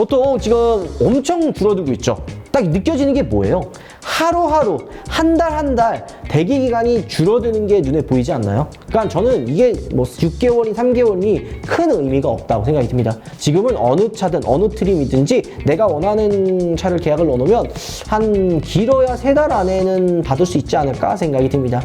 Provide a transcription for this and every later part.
보통 지금 엄청 줄어들고 있죠. 딱 느껴지는 게 뭐예요? 하루하루, 한 달 한 달 대기 기간이 줄어드는 게 눈에 보이지 않나요? 그러니까 저는 이게 뭐 6개월이 3개월이 큰 의미가 없다고 생각이 듭니다. 지금은 어느 차든 어느 트림이든지 내가 원하는 차를 계약을 넣어놓으면 한 길어야 세 달 안에는 받을 수 있지 않을까 생각이 듭니다.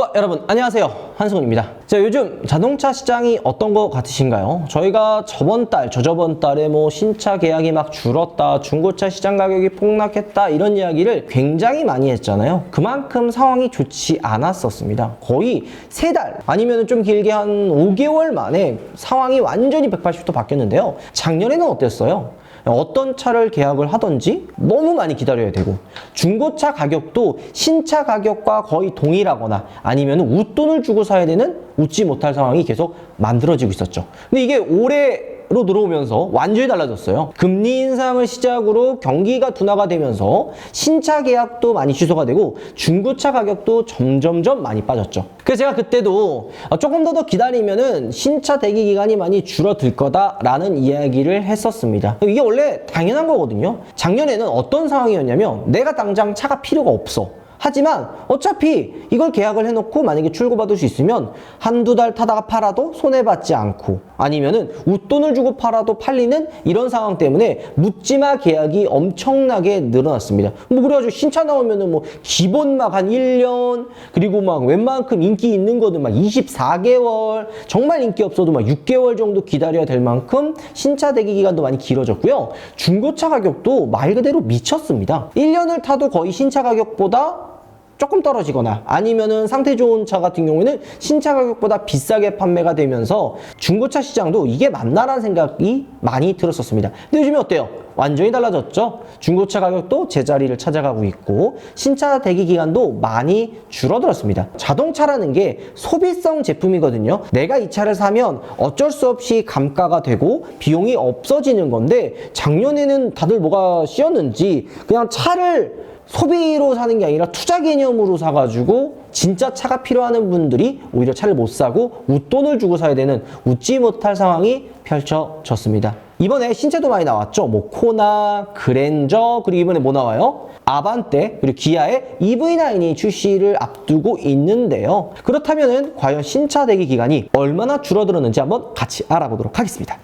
우와 여러분 안녕하세요. 한승훈입니다. 자 요즘 자동차 시장이 어떤 것 같으신가요? 저희가 저번 달 저저번 달에 뭐 신차 계약이 막 줄었다 중고차 시장 가격이 폭락했다 이런 이야기를 굉장히 많이 했잖아요. 그만큼 상황이 좋지 않았었습니다. 거의 세 달 아니면 좀 길게 한 5개월 만에 상황이 완전히 180도 바뀌었는데요. 작년에는 어땠어요? 어떤 차를 계약을 하든지 너무 많이 기다려야 되고 중고차 가격도 신차 가격과 거의 동일하거나 아니면 웃돈을 주고 사야 되는 웃지 못할 상황이 계속 만들어지고 있었죠. 근데 이게 올해 로 들어오면서 완전히 달라졌어요. 금리 인상을 시작으로 경기가 둔화가 되면서 신차 계약도 많이 취소가 되고 중고차 가격도 점점점 많이 빠졌죠. 그래서 제가 그때도 조금 더 더 기다리면은 신차 대기 기간이 많이 줄어들 거다라는 이야기를 했었습니다. 이게 원래 당연한 거거든요. 작년에는 어떤 상황이었냐면 내가 당장 차가 필요가 없어. 하지만 어차피 이걸 계약을 해놓고 만약에 출고받을 수 있으면 한두 달 타다가 팔아도 손해받지 않고 아니면은 웃돈을 주고 팔아도 팔리는 이런 상황 때문에 묻지마 계약이 엄청나게 늘어났습니다. 뭐 그래가지고 신차 나오면은 뭐 기본 막 한 1년 그리고 막 웬만큼 인기 있는 거는 막 24개월 정말 인기 없어도 막 6개월 정도 기다려야 될 만큼 신차 대기 기간도 많이 길어졌고요. 중고차 가격도 말 그대로 미쳤습니다. 1년을 타도 거의 신차 가격보다 조금 떨어지거나 아니면은 상태 좋은 차 같은 경우에는 신차 가격보다 비싸게 판매가 되면서 중고차 시장도 이게 맞나라는 생각이 많이 들었었습니다. 근데 요즘에 어때요? 완전히 달라졌죠? 중고차 가격도 제자리를 찾아가고 있고 신차 대기 기간도 많이 줄어들었습니다. 자동차라는 게 소비성 제품이거든요. 내가 이 차를 사면 어쩔 수 없이 감가가 되고 비용이 없어지는 건데 작년에는 다들 뭐가 씌었는지 그냥 차를 소비로 사는 게 아니라 투자 개념으로 사가지고 진짜 차가 필요하는 분들이 오히려 차를 못 사고 웃돈을 주고 사야 되는 웃지 못할 상황이 펼쳐졌습니다. 이번에 신차도 많이 나왔죠. 뭐 코나, 그랜저, 그리고 이번에 뭐 나와요? 아반떼, 그리고 기아의 EV9이 출시를 앞두고 있는데요. 그렇다면은 과연 신차 대기 기간이 얼마나 줄어들었는지 한번 같이 알아보도록 하겠습니다.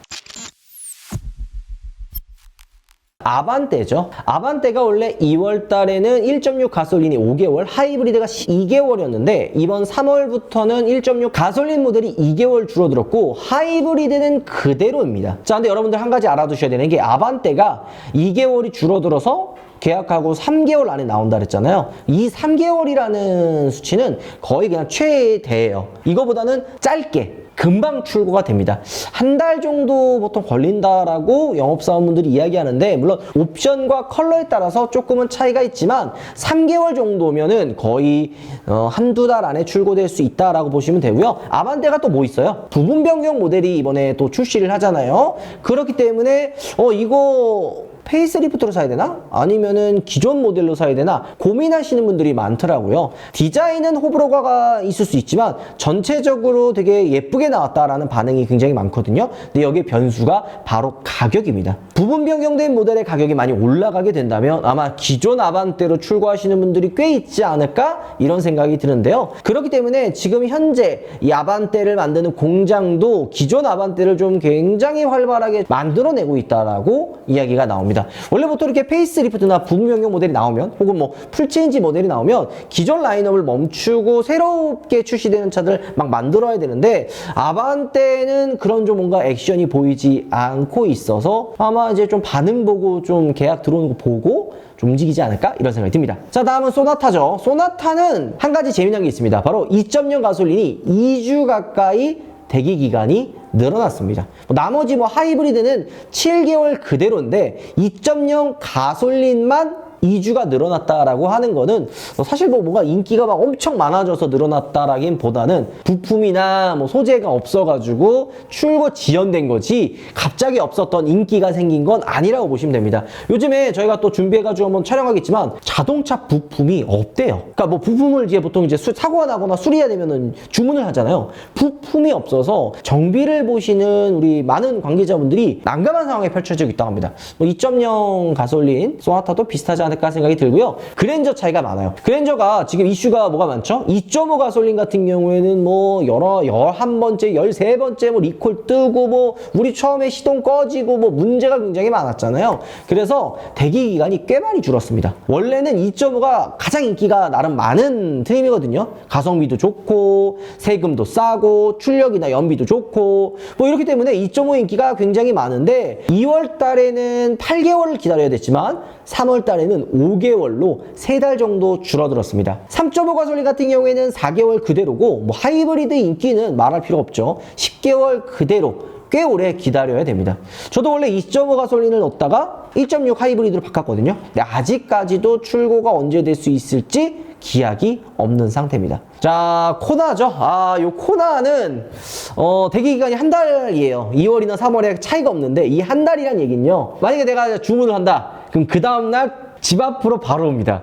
아반떼죠. 아반떼가 원래 2월 달에는 1.6 가솔린이 5개월, 하이브리드가 2개월이었는데 이번 3월부터는 1.6 가솔린 모델이 2개월 줄어들었고 하이브리드는 그대로입니다. 자, 근데 여러분들 한 가지 알아두셔야 되는 게 아반떼가 2개월이 줄어들어서 계약하고 3개월 안에 나온다 그랬잖아요. 이 3개월이라는 수치는 거의 그냥 최대예요. 이거보다는 짧게 금방 출고가 됩니다. 한 달 정도 보통 걸린다라고 영업사원분들이 이야기하는데 물론 옵션과 컬러에 따라서 조금은 차이가 있지만 3개월 정도면은 거의 어, 한두 달 안에 출고될 수 있다라고 보시면 되고요. 아반떼가 또 뭐 있어요? 부분 변경 모델이 이번에 또 출시를 하잖아요. 그렇기 때문에 어 이거 페이스리프트로 사야 되나? 아니면은 기존 모델로 사야 되나? 고민하시는 분들이 많더라고요. 디자인은 호불호가 있을 수 있지만 전체적으로 되게 예쁘게 나왔다라는 반응이 굉장히 많거든요. 근데 여기에 변수가 바로 가격입니다. 부분 변경된 모델의 가격이 많이 올라가게 된다면 아마 기존 아반떼로 출고하시는 분들이 꽤 있지 않을까? 이런 생각이 드는데요. 그렇기 때문에 지금 현재 이 아반떼를 만드는 공장도 기존 아반떼를 좀 굉장히 활발하게 만들어내고 있다라고 이야기가 나옵니다. 원래 보통 이렇게 페이스리프트나 부분 변경 모델이 나오면 혹은 뭐 풀체인지 모델이 나오면 기존 라인업을 멈추고 새롭게 출시되는 차들 막 만들어야 되는데 아반떼는 그런 좀 뭔가 액션이 보이지 않고 있어서 아마 이제 좀 반응 보고 좀 계약 들어오는 거 보고 좀 움직이지 않을까 이런 생각이 듭니다. 자 다음은 소나타죠. 소나타는 한 가지 재미난 게 있습니다. 바로 2.0 가솔린이 2주 가까이 대기 기간이 늘어났습니다. 뭐 나머지 뭐 하이브리드는 7개월 그대로인데 2.0 가솔린만 이주가 늘어났다라고 하는 거는 사실 뭐 뭔가 인기가 막 엄청 많아져서 늘어났다라기보다는 부품이나 뭐 소재가 없어가지고 출고 지연된 거지 갑자기 없었던 인기가 생긴 건 아니라고 보시면 됩니다. 요즘에 저희가 또 준비해가지고 한번 촬영하겠지만 자동차 부품이 없대요. 그러니까 뭐 부품을 이제 보통 이제 수- 사고가 나거나 수리해야 되면은 주문을 하잖아요. 부품이 없어서 정비를 보시는 우리 많은 관계자분들이 난감한 상황에 펼쳐지고 있다고 합니다. 뭐 2.0 가솔린 소나타도 비슷하지 않을까 생각이 들고요. 그랜저 차이가 많아요. 그랜저가 지금 이슈가 뭐가 많죠? 2.5 가솔린 같은 경우에는 뭐 여러 11번째, 13번째 뭐 리콜 뜨고 뭐 우리 처음에 시동 꺼지고 뭐 문제가 굉장히 많았잖아요. 그래서 대기 기간이 꽤 많이 줄었습니다. 원래는 2.5가 가장 인기가 나름 많은 트림이거든요. 가성비도 좋고 세금도 싸고 출력이나 연비도 좋고 뭐 이렇기 때문에 2.5 인기가 굉장히 많은데 2월 달에는 8개월을 기다려야 됐지만 3월 달에는 5개월로 3달 정도 줄어들었습니다. 3.5 가솔린 같은 경우에는 4개월 그대로고 뭐 하이브리드 인기는 말할 필요 없죠. 10개월 그대로 꽤 오래 기다려야 됩니다. 저도 원래 2.5 가솔린을 넣다가 1.6 하이브리드로 바꿨거든요. 근데 아직까지도 출고가 언제 될 수 있을지 기약이 없는 상태입니다. 자, 코나죠. 아, 요 코나는 어, 대기 기간이 한 달이에요. 2월이나 3월에 차이가 없는데 이 한 달이란 얘기는요. 만약에 내가 주문을 한다. 그럼 그 다음 날 집 앞으로 바로 옵니다.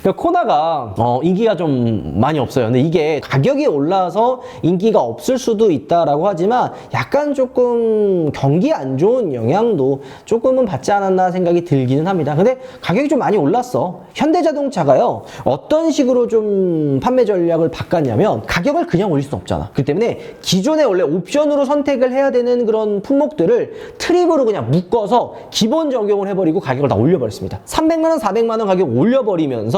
그러니까 코나가 어, 인기가 좀 많이 없어요. 근데 이게 가격이 올라서 인기가 없을 수도 있다라고 하지만 약간 조금 경기 안 좋은 영향도 조금은 받지 않았나 생각이 들기는 합니다. 근데 가격이 좀 많이 올랐어. 현대자동차가요. 어떤 식으로 좀 판매 전략을 바꿨냐면 가격을 그냥 올릴 수 없잖아. 그 때문에 기존에 원래 옵션으로 선택을 해야 되는 그런 품목들을 트립으로 그냥 묶어서 기본 적용을 해버리고 가격을 다 올려버렸습니다. 300만 원, 400만 원 가격 올려버리면서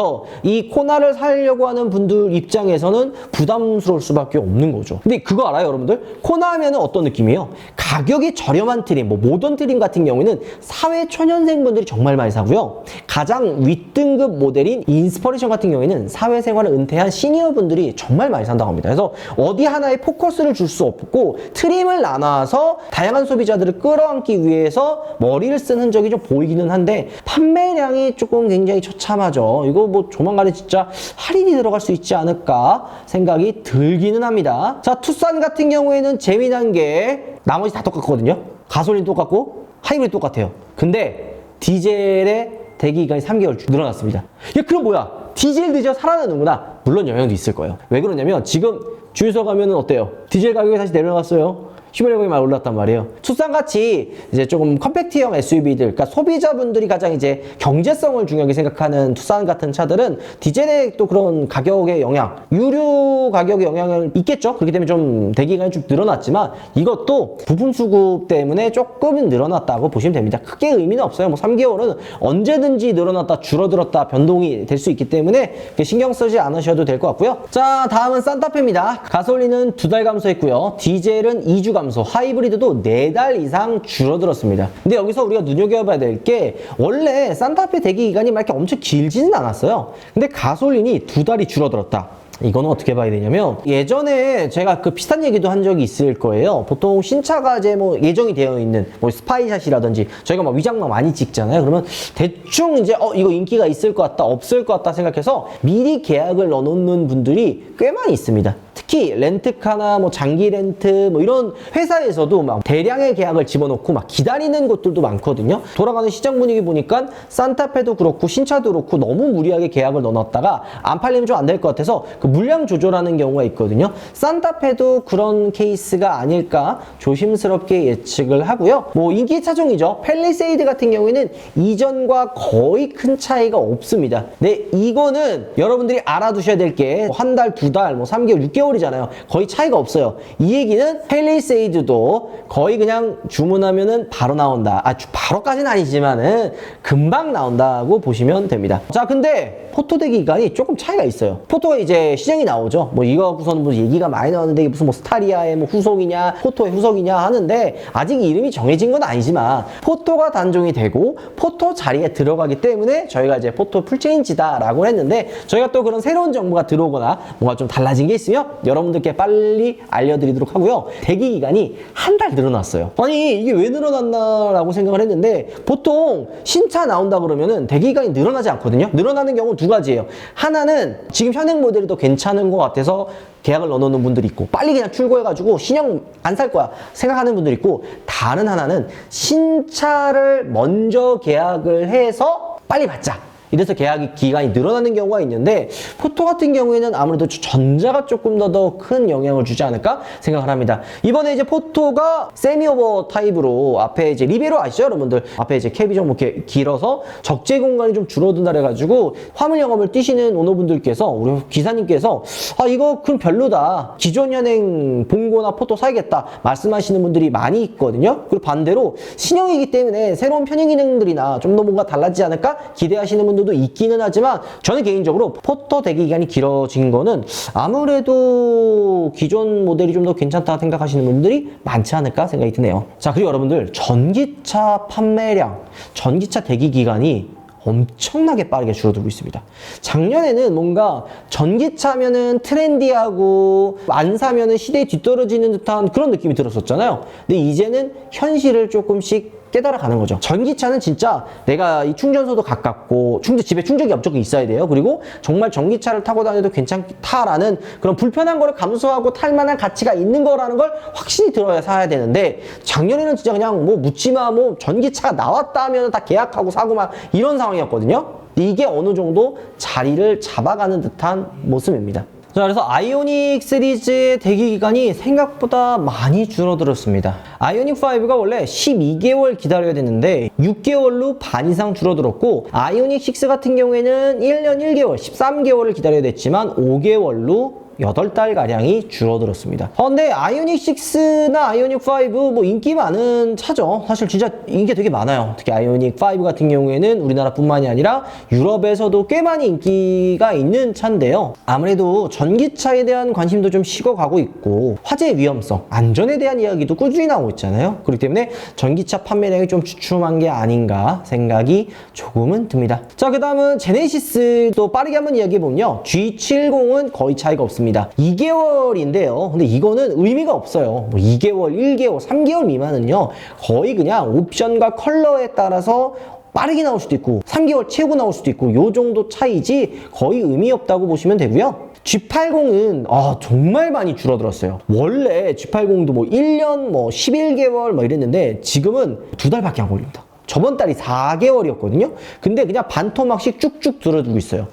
이 코나를 사려고 하는 분들 입장에서는 부담스러울 수밖에 없는 거죠. 근데 그거 알아요, 여러분들? 코나 하면은 어떤 느낌이에요? 가격이 저렴한 트림, 뭐 모던 트림 같은 경우에는 사회 초년생 분들이 정말 많이 사고요. 가장 윗등급 모델인 인스퍼레이션 같은 경우에는 사회생활을 은퇴한 시니어 분들이 정말 많이 산다고 합니다. 그래서 어디 하나에 포커스를 줄 수 없고 트림을 나눠서 다양한 소비자들을 끌어안기 위해서 머리를 쓴 흔적이 좀 보이기는 한데 판매량이 조금 굉장히 처참하죠. 이거 뭐 조만간에 진짜 할인이 들어갈 수 있지 않을까 생각이 들기는 합니다. 자, 투싼 같은 경우에는 재미난 게 나머지 다 똑같거든요. 가솔린 똑같고 하이브리드 똑같아요. 근데 디젤의 대기 기간이 3개월 늘어났습니다. 야, 그럼 뭐야? 디젤 늦어 살아나는구나. 물론 영향도 있을 거예요. 왜 그러냐면 지금 주유소 가면은 어때요? 디젤 가격이 다시 내려갔어요. 휘발유가격이 많이 올랐단 말이에요. 투싼같이 이제 조금 컴팩트형 SUV들, 그러니까 소비자분들이 가장 이제 경제성을 중요하게 생각하는 투싼 같은 차들은 디젤의 또 그런 가격의 영향, 유류 가격의 영향을 있겠죠. 그렇기 때문에 좀 대기간이 좀 늘어났지만 이것도 부품 수급 때문에 조금은 늘어났다고 보시면 됩니다. 크게 의미는 없어요. 뭐 3개월은 언제든지 늘어났다 줄어들었다 변동이 될 수 있기 때문에 신경 쓰지 않으셔도 될 것 같고요. 자, 다음은 산타페입니다. 가솔린은 두 달 감소했고요. 디젤은 2주 감소, 하이브리드도 4달 이상 줄어들었습니다. 근데 여기서 우리가 눈여겨봐야 될 게 원래 산타페 대기 기간이 막 이렇게 엄청 길지는 않았어요. 근데 가솔린이 두 달이 줄어들었다. 이거는 어떻게 봐야 되냐면 예전에 제가 그 비슷한 얘기도 한 적이 있을 거예요. 보통 신차가 이제 뭐 예정이 되어 있는 뭐 스파이샷이라든지 저희가 막 위장막 많이 찍잖아요. 그러면 대충 이제 어 이거 인기가 있을 것 같다, 없을 것 같다 생각해서 미리 계약을 넣어놓는 분들이 꽤 많이 있습니다. 특히 렌트카나 뭐 장기 렌트 뭐 이런 회사에서도 막 대량의 계약을 집어넣고 막 기다리는 곳들도 많거든요. 돌아가는 시장 분위기 보니까 산타페도 그렇고 신차도 그렇고 너무 무리하게 계약을 넣어놨다가 안 팔리면 좀 안 될 것 같아서 그 물량 조절하는 경우가 있거든요. 산타페도 그런 케이스가 아닐까 조심스럽게 예측을 하고요. 뭐 인기 차종이죠. 펠리세이드 같은 경우에는 이전과 거의 큰 차이가 없습니다. 네, 이거는 여러분들이 알아두셔야 될 게 한 달, 두 달, 뭐 3개월, 6개월 이잖아요. 거의 차이가 없어요. 이 얘기는 펠리세이드도 거의 그냥 주문하면은 바로 나온다. 아, 주- 바로까지는 아니지만은 금방 나온다고 보시면 됩니다. 자, 근데 포토대기 기간이 조금 차이가 있어요. 포토가 이제 시장이 나오죠. 뭐 이거 갖고서는 뭐 얘기가 많이 나오는데 이게 무슨 뭐 스타리아의 뭐 후속이냐, 포토의 후속이냐 하는데 아직 이름이 정해진 건 아니지만 포토가 단종이 되고 포토 자리에 들어가기 때문에 저희가 이제 포토 풀체인지다라고 했는데 저희가 또 그런 새로운 정보가 들어오거나 뭔가 좀 달라진 게 있으면 여러분들께 빨리 알려드리도록 하고요. 대기 기간이 한 달 늘어났어요. 아니 이게 왜 늘어났나라고 생각을 했는데 보통 신차 나온다 그러면은 대기 기간이 늘어나지 않거든요. 늘어나는 경우 두 가지예요. 하나는 지금 현행 모델이 더 괜찮은 것 같아서 계약을 넣어놓는 분들이 있고 빨리 그냥 출고해가지고 신형 안 살 거야 생각하는 분들이 있고 다른 하나는 신차를 먼저 계약을 해서 빨리 받자 이래서 계약 기간이 늘어나는 경우가 있는데 포토 같은 경우에는 아무래도 전자가 조금 더 더 큰 영향을 주지 않을까 생각을 합니다. 이번에 이제 포토가 세미오버 타입으로 앞에 이제 리베로 아시죠 여러분들 앞에 이제 캡이 좀 이렇게 길어서 적재 공간이 좀 줄어든다 그래가지고 화물 영업을 뛰시는 오너분들께서 우리 기사님께서 아 이거 그럼 별로다 기존 현행 봉고나 포토 사야겠다 말씀하시는 분들이 많이 있거든요. 그리고 반대로 신형이기 때문에 새로운 편의 기능들이나 좀 더 뭔가 달라지지 않을까 기대하시는 분들 도 있기는 하지만 저는 개인적으로 포토 대기 기간이 길어진 거는 아무래도 기존 모델이 좀 더 괜찮다 생각하시는 분들이 많지 않을까 생각이 드네요. 자 그리고 여러분들 전기차 판매량, 전기차 대기 기간이 엄청나게 빠르게 줄어들고 있습니다. 작년에는 뭔가 전기차면은 트렌디하고 안 사면은 시대에 뒤떨어지는 듯한 그런 느낌이 들었었잖아요. 근데 이제는 현실을 조금씩 깨달아 가는 거죠. 전기차는 진짜 내가 이 충전소도 가깝고 충전 집에 충전기 무조건 있어야 돼요. 그리고 정말 전기차를 타고 다녀도 괜찮다라는 그런 불편한 거를 감수하고 탈 만한 가치가 있는 거라는 걸 확신이 들어야 사야 되는데 작년에는 진짜 그냥 뭐 묻지마 뭐 전기차가 나왔다 하면 다 계약하고 사고 막 이런 상황이었거든요. 이게 어느 정도 자리를 잡아가는 듯한 모습입니다. 자, 그래서 아이오닉 시리즈의 대기 기간이 생각보다 많이 줄어들었습니다. 아이오닉 5가 원래 12개월 기다려야 되는데 6개월로 반 이상 줄어들었고 아이오닉 6 같은 경우에는 1년 1개월, 13개월을 기다려야 됐지만 5개월로 8달 가량이 줄어들었습니다. 어, 근데 아이오닉 6나 아이오닉 5 뭐 인기 많은 차죠. 사실 진짜 인기 되게 많아요. 특히 아이오닉 5 같은 경우에는 우리나라뿐만이 아니라 유럽에서도 꽤 많이 인기가 있는 차인데요. 아무래도 전기차에 대한 관심도 좀 식어가고 있고 화재 위험성, 안전에 대한 이야기도 꾸준히 나오고 있잖아요. 그렇기 때문에 전기차 판매량이 좀 주춤한 게 아닌가 생각이 조금은 듭니다. 자, 그 다음은 제네시스도 빠르게 한번 이야기해 보면요. G70은 거의 차이가 없습니다. 2개월인데요. 근데 이거는 의미가 없어요. 뭐 2개월, 1개월, 3개월 미만은요. 거의 그냥 옵션과 컬러에 따라서 빠르게 나올 수도 있고 3개월 채우고 나올 수도 있고 요 정도 차이지 거의 의미 없다고 보시면 되고요. G80은 아, 정말 많이 줄어들었어요. 원래 G80도 뭐 1년 뭐 11개월 뭐 이랬는데 지금은 두 달밖에 안 걸립니다. 저번 달이 4개월이었거든요. 근데 그냥 반토막씩 쭉쭉 줄어들고 있어요.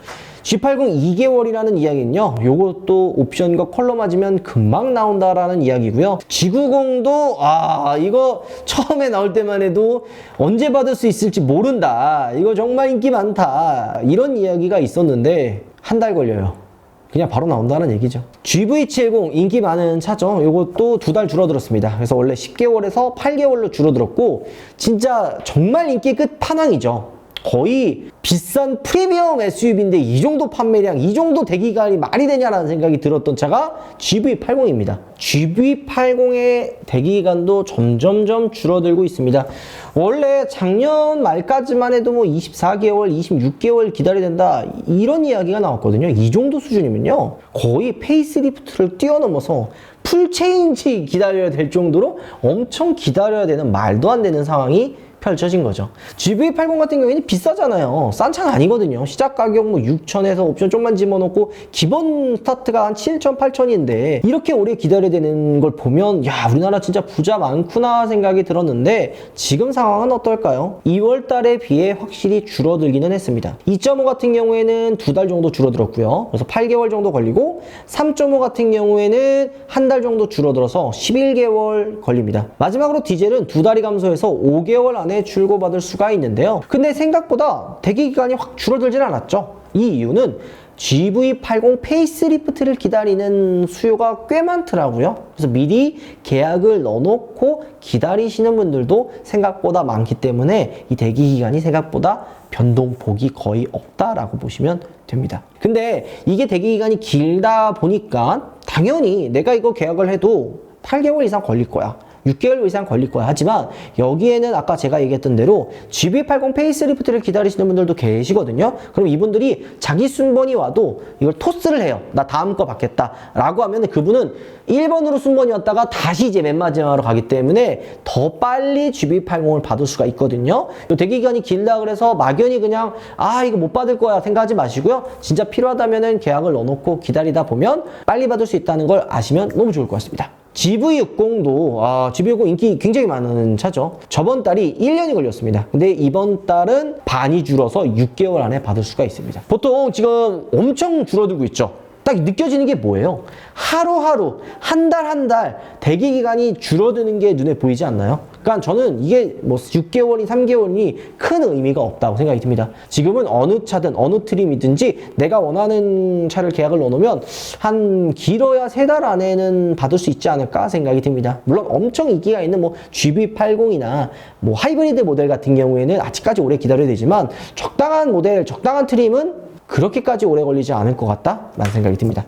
G80 2개월이라는 이야기는요. 요것도 옵션과 컬러 맞으면 금방 나온다라는 이야기고요. G90도 아 이거 처음에 나올 때만 해도 언제 받을 수 있을지 모른다. 이거 정말 인기 많다. 이런 이야기가 있었는데 한 달 걸려요. 그냥 바로 나온다는 얘기죠. GV70 인기 많은 차죠. 요것도 두 달 줄어들었습니다. 그래서 원래 10개월에서 8개월로 줄어들었고 진짜 정말 인기 끝판왕이죠. 거의 비싼 프리미엄 SUV인데 이 정도 판매량, 이 정도 대기간이 말이 되냐라는 생각이 들었던 차가 GV80입니다. GV80의 대기간도 점점점 줄어들고 있습니다. 원래 작년 말까지만 해도 뭐 24개월, 26개월 기다려야 된다 이런 이야기가 나왔거든요. 이 정도 수준이면요. 거의 페이스리프트를 뛰어넘어서 풀 체인지 기다려야 될 정도로 엄청 기다려야 되는 말도 안 되는 상황이 펼쳐진 거죠. GV80 같은 경우에는 비싸잖아요. 싼 차는 아니거든요. 시작 가격 뭐 6천에서 옵션 좀만 집어넣고 기본 스타트가 한 7천, 8천인데 이렇게 오래 기다려야 되는 걸 보면 야 우리나라 진짜 부자 많구나 생각이 들었는데 지금 상황은 어떨까요? 2월 달에 비해 확실히 줄어들기는 했습니다. 2.5 같은 경우에는 두 달 정도 줄어들었고요. 그래서 8개월 정도 걸리고 3.5 같은 경우에는 한 달 정도 줄어들어서 11개월 걸립니다. 마지막으로 디젤은 두 달이 감소해서 5개월 안에 출고받을 수가 있는데요. 근데 생각보다 대기 기간이 확 줄어들진 않았죠. 이 이유는 GV80 페이스리프트를 기다리는 수요가 꽤 많더라고요. 그래서 미리 계약을 넣어놓고 기다리시는 분들도 생각보다 많기 때문에 이 대기 기간이 생각보다 변동폭이 거의 없다라고 보시면 됩니다. 근데 이게 대기 기간이 길다 보니까 당연히 내가 이거 계약을 해도 8개월 이상 걸릴 거야. 6개월 이상 걸릴 거야. 하지만 여기에는 아까 제가 얘기했던 대로 GB80 페이스리프트를 기다리시는 분들도 계시거든요. 그럼 이분들이 자기 순번이 와도 이걸 토스를 해요. 나 다음 거 받겠다. 라고 하면 그분은 1번으로 순번이 왔다가 다시 이제 맨 마지막으로 가기 때문에 더 빨리 GB80을 받을 수가 있거든요. 요 대기 기간이 길다 그래서 막연히 그냥 아 이거 못 받을 거야 생각하지 마시고요. 진짜 필요하다면은 계약을 넣어놓고 기다리다 보면 빨리 받을 수 있다는 걸 아시면 너무 좋을 것 같습니다. GV60도 아, GV60 인기 굉장히 많은 차죠. 저번 달이 1년이 걸렸습니다. 근데 이번 달은 반이 줄어서 6개월 안에 받을 수가 있습니다. 보통 지금 엄청 줄어들고 있죠. 딱 느껴지는 게 뭐예요? 하루하루, 한 달 한 달 대기 기간이 줄어드는 게 눈에 보이지 않나요? 그러니까 저는 이게 뭐 6개월이 3개월이 큰 의미가 없다고 생각이 듭니다. 지금은 어느 차든 어느 트림이든지 내가 원하는 차를 계약을 넣어놓으면 한 길어야 세달 안에는 받을 수 있지 않을까 생각이 듭니다. 물론 엄청 인기가 있는 뭐 GB80이나 뭐 하이브리드 모델 같은 경우에는 아직까지 오래 기다려야 되지만 적당한 모델, 적당한 트림은 그렇게까지 오래 걸리지 않을 것 같다라는 생각이 듭니다.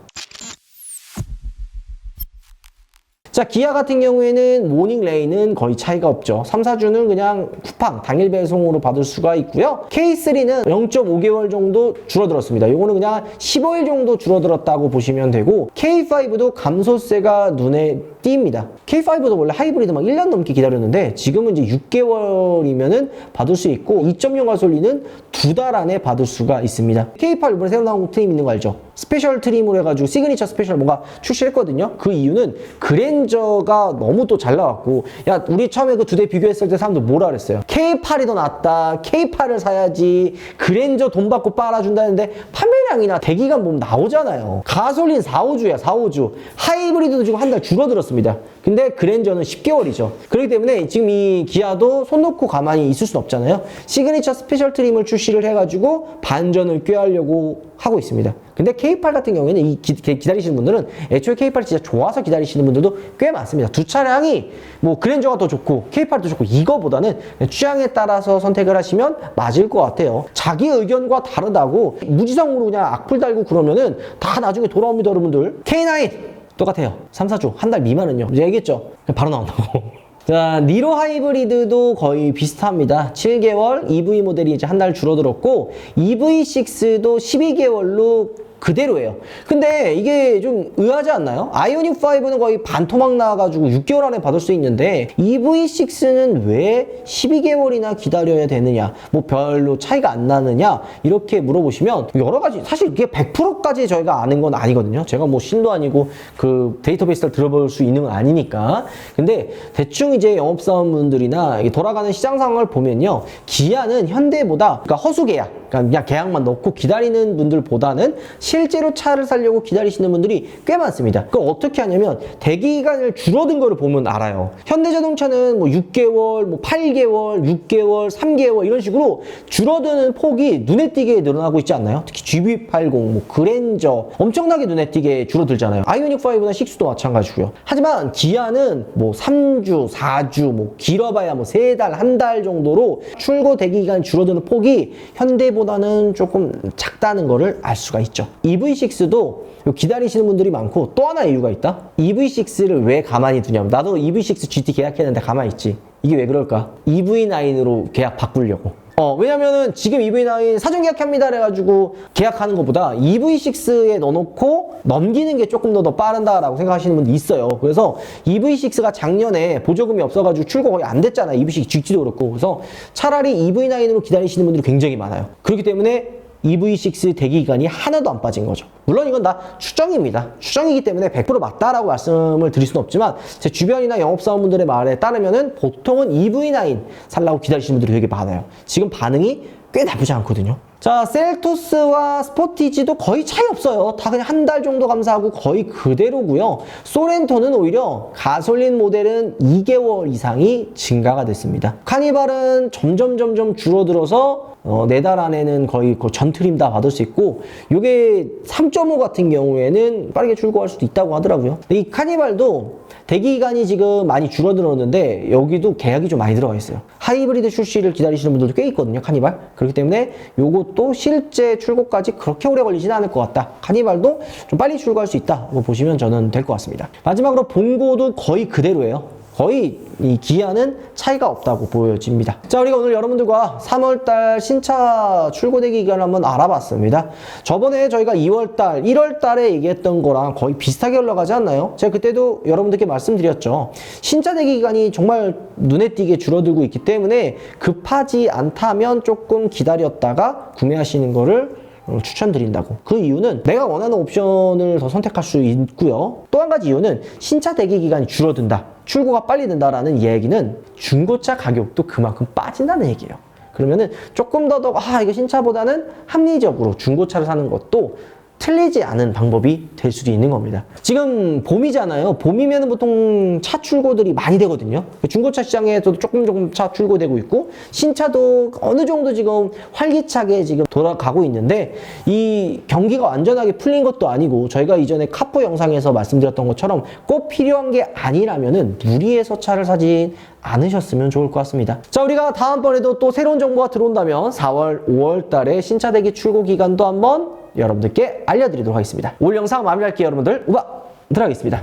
자, 기아 같은 경우에는 모닝 레인은 거의 차이가 없죠. 3, 4주는 그냥 쿠팡 당일 배송으로 받을 수가 있고요. K3는 0.5개월 정도 줄어들었습니다. 요거는 그냥 15일 정도 줄어들었다고 보시면 되고 K5도 감소세가 눈에 띕니다. K5도 원래 하이브리드 막 1년 넘게 기다렸는데 지금은 이제 6개월이면은 받을 수 있고 2.0 가솔린은 두 달 안에 받을 수가 있습니다. K8 이번에 새로 나온 트림 있는 거 알죠? 스페셜 트림으로 해가지고 시그니처 스페셜 뭔가 출시했거든요. 그 이유는 그랜 저가 너무 또 잘 나왔고 야 우리 처음에 그 두 대 비교했을 때 사람들 뭐라 그랬어요? K8이 더 낫다. K8을 사야지. 그랜저 돈 받고 빨아준다는데 판매량이나 대기간 보면 나오잖아요. 가솔린 4, 5주야 4, 5주. 하이브리드도 지금 한 달 줄어들었습니다. 근데 그랜저는 10개월이죠. 그렇기 때문에 지금 이 기아도 손 놓고 가만히 있을 수는 없잖아요. 시그니처 스페셜 트림을 출시를 해가지고 반전을 꾀하려고 하고 있습니다. 근데 K8 같은 경우에는 이 기, 다리시는 분들은 애초에 K8이 진짜 좋아서 기다리시는 분들도 꽤 많습니다. 두 차량이 뭐 그랜저가 더 좋고 K8도 좋고 이거보다는 취향에 따라서 선택을 하시면 맞을 것 같아요. 자기 의견과 다르다고 무지성으로 그냥 악플 달고 그러면은 다 나중에 돌아옵니다, 여러분들. K9 똑같아요. 3, 4주 한 달 미만은요. 이제 얘기했죠. 바로 나온다고. 자, 니로 하이브리드도 거의 비슷합니다. 7개월 EV 모델이 이제 한 달 줄어들었고 EV6도 12개월로 그대로예요. 근데 이게 좀 의아하지 않나요? 아이오닉 5는 거의 반토막 나와가지고 6개월 안에 받을 수 있는데 EV6는 왜 12개월이나 기다려야 되느냐? 뭐 별로 차이가 안 나느냐? 이렇게 물어보시면 여러 가지 사실 이게 100%까지 저희가 아는 건 아니거든요. 제가 뭐 신도 아니고 그 데이터베이스를 들어볼 수 있는 건 아니니까. 근데 대충 이제 영업사원분들이나 돌아가는 시장 상황을 보면요. 기아는 현대보다 그러니까 허수 계약 그러니까 그냥 계약만 넣고 기다리는 분들보다는 실제로 차를 사려고 기다리시는 분들이 꽤 많습니다. 그걸 어떻게 하냐면 대기 기간을 줄어든 거를 보면 알아요. 현대자동차는 뭐 6개월, 뭐 8개월, 6개월, 3개월 이런 식으로 줄어드는 폭이 눈에 띄게 늘어나고 있지 않나요? 특히 GB80, 뭐 그랜저 엄청나게 눈에 띄게 줄어들잖아요. 아이오닉 5나 6도 마찬가지고요. 하지만 기아는 뭐 3주, 4주, 뭐 길어봐야 뭐 3달, 한 달 정도로 출고 대기 기간 줄어드는 폭이 현대보다 는 조금 작다는 거를 알 수가 있죠. EV6도 기다리시는 분들이 많고 또 하나 이유가 있다. EV6를 왜 가만히 두냐면 나도 EV6 GT 계약했는데 가만히 있지. 이게 왜 그럴까? EV9으로 계약 바꾸려고. 어, 왜냐면은 지금 EV9 사전 계약합니다 그래가지고 계약하는 것보다 EV6에 넣어놓고 넘기는 게 조금 더, 더 빠른다라고 생각하시는 분도 있어요. 그래서 EV6가 작년에 보조금이 없어가지고 출고 거의 안 됐잖아요. EV6 GT도 그렇고. 그래서 차라리 EV9으로 기다리시는 분들이 굉장히 많아요. 그렇기 때문에 EV6 대기 기간이 하나도 안 빠진 거죠. 물론 이건 다 추정입니다. 추정이기 때문에 100% 맞다라고 말씀을 드릴 수는 없지만 제 주변이나 영업사원분들의 말에 따르면은 보통은 EV9 살라고 기다리시는 분들이 되게 많아요. 지금 반응이 꽤 나쁘지 않거든요. 자, 셀토스와 스포티지도 거의 차이 없어요. 다 그냥 한 달 정도 감사하고 거의 그대로고요. 소렌토는 오히려 가솔린 모델은 2개월 이상이 증가가 됐습니다. 카니발은 점점 점점 줄어들어서 어, 네달 안에는 거의 그 전트림 다 받을 수 있고 요게 3.5 같은 경우에는 빠르게 출고할 수도 있다고 하더라고요. 이 카니발도 대기 기간이 지금 많이 줄어들었는데 여기도 계약이 좀 많이 들어가 있어요. 하이브리드 출시를 기다리시는 분들도 꽤 있거든요, 카니발. 그렇기 때문에 요것도 실제 출고까지 그렇게 오래 걸리지는 않을 것 같다. 카니발도 좀 빨리 출고할 수 있다. 뭐 보시면 저는 될 것 같습니다. 마지막으로 봉고도 거의 그대로예요. 거의 이 기한은 차이가 없다고 보여집니다. 자, 우리가 오늘 여러분들과 3월달 신차 출고 대기 기간을 한번 알아봤습니다. 저번에 저희가 2월달, 1월달에 얘기했던 거랑 거의 비슷하게 흘러가지 않나요? 제가 그때도 여러분들께 말씀드렸죠. 신차 대기 기간이 정말 눈에 띄게 줄어들고 있기 때문에 급하지 않다면 조금 기다렸다가 구매하시는 거를 어, 추천드린다고. 그 이유는 내가 원하는 옵션을 더 선택할 수 있고요. 또 한 가지 이유는 신차 대기 기간이 줄어든다. 출고가 빨리 된다라는 이야기는 중고차 가격도 그만큼 빠진다는 얘기예요. 그러면은 조금 더 더, 아, 이거 신차보다는 합리적으로 중고차를 사는 것도 틀리지 않은 방법이 될 수도 있는 겁니다. 지금 봄이잖아요. 봄이면 보통 차 출고들이 많이 되거든요. 중고차 시장에서도 조금 조금 차 출고되고 있고 신차도 어느 정도 지금 활기차게 지금 돌아가고 있는데 이 경기가 완전하게 풀린 것도 아니고 저희가 이전에 카포 영상에서 말씀드렸던 것처럼 꼭 필요한 게 아니라면은 무리해서 차를 사진 않으셨으면 좋을 것 같습니다. 자, 우리가 다음번에도 또 새로운 정보가 들어온다면 4월, 5월 달에 신차 대기 출고 기간도 한번 여러분들께 알려드리도록 하겠습니다. 올 영상 마무리할게요, 여러분들. 우바! 들어가겠습니다.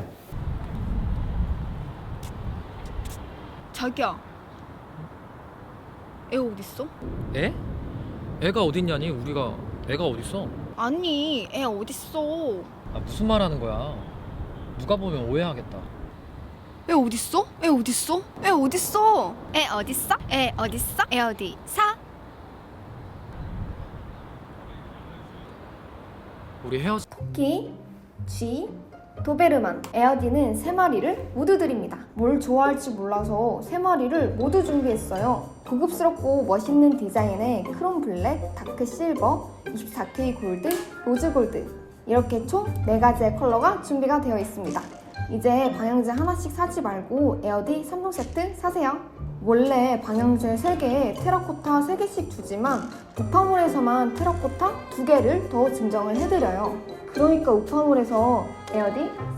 자기야 애 어딨어? 애? 애가 어딨냐니? 우리가 애가 어딨어? 아니 애 어딨어 아 무슨 말 하는 거야? 누가 보면 오해하겠다. 애 어딨어? 애 어딨어? 애 어딨어? 애 어딨어? 애 어딨어? 애 어디 사? 우리 헤어지 토끼, 쥐, 도베르만, 에어디는 세 마리를 모두 드립니다. 뭘 좋아할지 몰라서 세 마리를 모두 준비했어요. 고급스럽고 멋있는 디자인의 크롬 블랙, 다크 실버, 24K 골드, 로즈 골드 이렇게 총 4가지의 컬러가 준비가 되어 있습니다. 이제 방향제 하나씩 사지 말고 에어디 3종 세트 사세요. 원래 방향제 3개에 테라코타 3개씩 주지만 우파몰에서만 테라코타 2개를 더 증정을 해드려요. 그러니까 우파몰에서 에어디 3